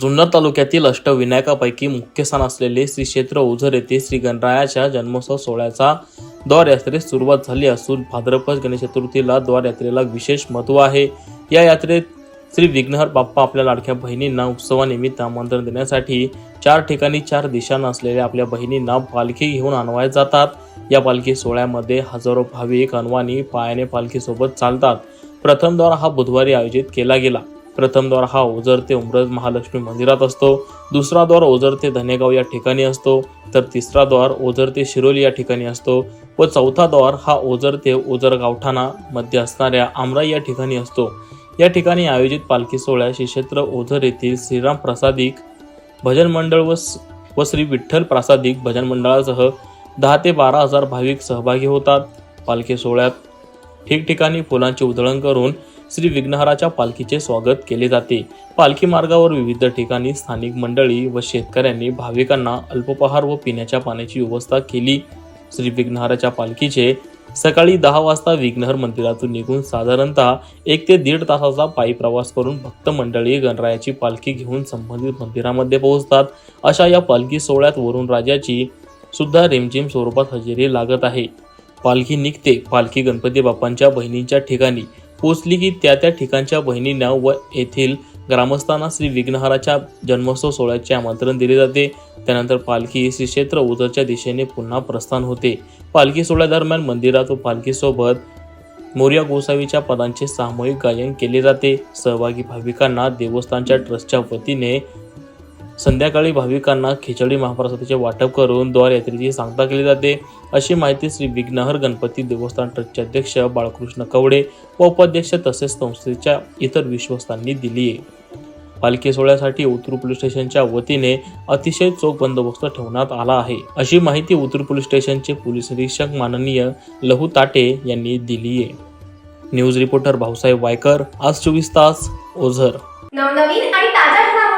जुन्नर तालुक्यातील अष्टविनायकापैकी मुख्य स्थान असलेले श्री क्षेत्र ओझर येथे श्री गणरायाच्या जन्मोत्सव सोहळ्याचा द्वार यात्रेस सुरुवात झाली असून भाद्रपद गणेश चतुर्थीला द्वारयात्रेला विशेष महत्त्व आहे. या यात्रेत श्री विघ्नहर बाप्पा आपल्या लाडक्या बहिणींना उत्सवानिमित्त आमंत्रण देण्यासाठी चार ठिकाणी चार दिशांना असलेल्या आपल्या बहिणींना पालखी घेऊन आणवायत जातात. या पालखी सोहळ्यामध्ये हजारो भाविक अनवानी पायाने पालखीसोबत चालतात. प्रथम द्वार हा बुधवारी आयोजित केला गेला. प्रथम द्वार हा ओझर ते उमरज महालक्ष्मी मंदिरात असतो. दुसरा द्वार ओझर ते धनेगाव या ठिकाणी असतो. तर तिसरा द्वार ओझर ते शिरोली या ठिकाणी असतो. व चौथा द्वार हा ओझर ते ओझर गावठाणा मध्ये असणाऱ्या आमराई या ठिकाणी असतो. या ठिकाणी आयोजित पालखी सोहळ्यात श्री क्षेत्र ओझर येथील श्रीराम प्रसादिक भजन मंडळ व व श्री विठ्ठल प्रासादिक भजन मंडळासह दहा ते बारा हजार भाविक सहभागी होतात. पालखी सोहळ्यात ठिकठिकाणी फुलांची उधळण करून श्री विघ्नहराच्या पालखीचे स्वागत केले जाते. पालखी मार्गावर विविध ठिकाणी स्थानिक मंडळी व शेतकऱ्यांनी भाविकांना अल्पोपहार व पिण्याच्या पाण्याची व्यवस्था केली. श्री विघ्नहराच्या पालखीचे सकाळी दहा वाजता विघ्नहर मंदिरातून निघून साधारणतः एक ते दीड तासाचा पायी प्रवास करून भक्त मंडळी गणरायाची पालखी घेऊन संबंधित मंदिरामध्ये पोहोचतात. अशा या पालखी सोहळ्यात वरून राजाची सुद्धा रिमझिम स्वरूपात हजेरी लागत आहे. पालखी निघते. पालखी गणपती बाप्पांच्या बहिणींच्या ठिकाणी पोचली की त्या त्या ठिकाणच्या बहिणींना व येथील ग्रामस्थांना श्री विघ्नहाराच्या जन्मोत्सव सोहळ्याचे आमंत्रण दिले जाते. त्यानंतर पालखी श्री क्षेत्र उजरच्या दिशेने पुन्हा प्रस्थान होते. पालखी सोहळ्यादरम्यान मंदिरात व पालखीसोबत मोर्या गोसावीच्या पदांचे सामूहिक गायन केले जाते. सहभागी भाविकांना देवस्थानच्या ट्रस्टच्या वतीने संध्याकाळी भाविकांना खिचडी महाप्रसादाचे वाटप करून द्वार यात्रेची सांगता केली जाते. अशी माहिती श्री विघ्नहर गणपती देवस्थान ट्रस्टचे अध्यक्ष बाळकृष्ण कवडे व उपाध्यक्ष तसेच संस्थेच्या इतर विश्वस्तांनी दिली आहे. पालखी सोहळ्यासाठी उतरू पोलीस स्टेशनच्या वतीने अतिशय चोख बंदोबस्त ठेवण्यात आला आहे. अशी माहिती उतरू पोलीस स्टेशनचे पोलीस निरीक्षक माननीय लहू ताटे यांनी दिली आहे. न्यूज रिपोर्टर भाऊसाहेब वायकर आज चोवीस तास ओझर. नवनवीन आणि ताज्या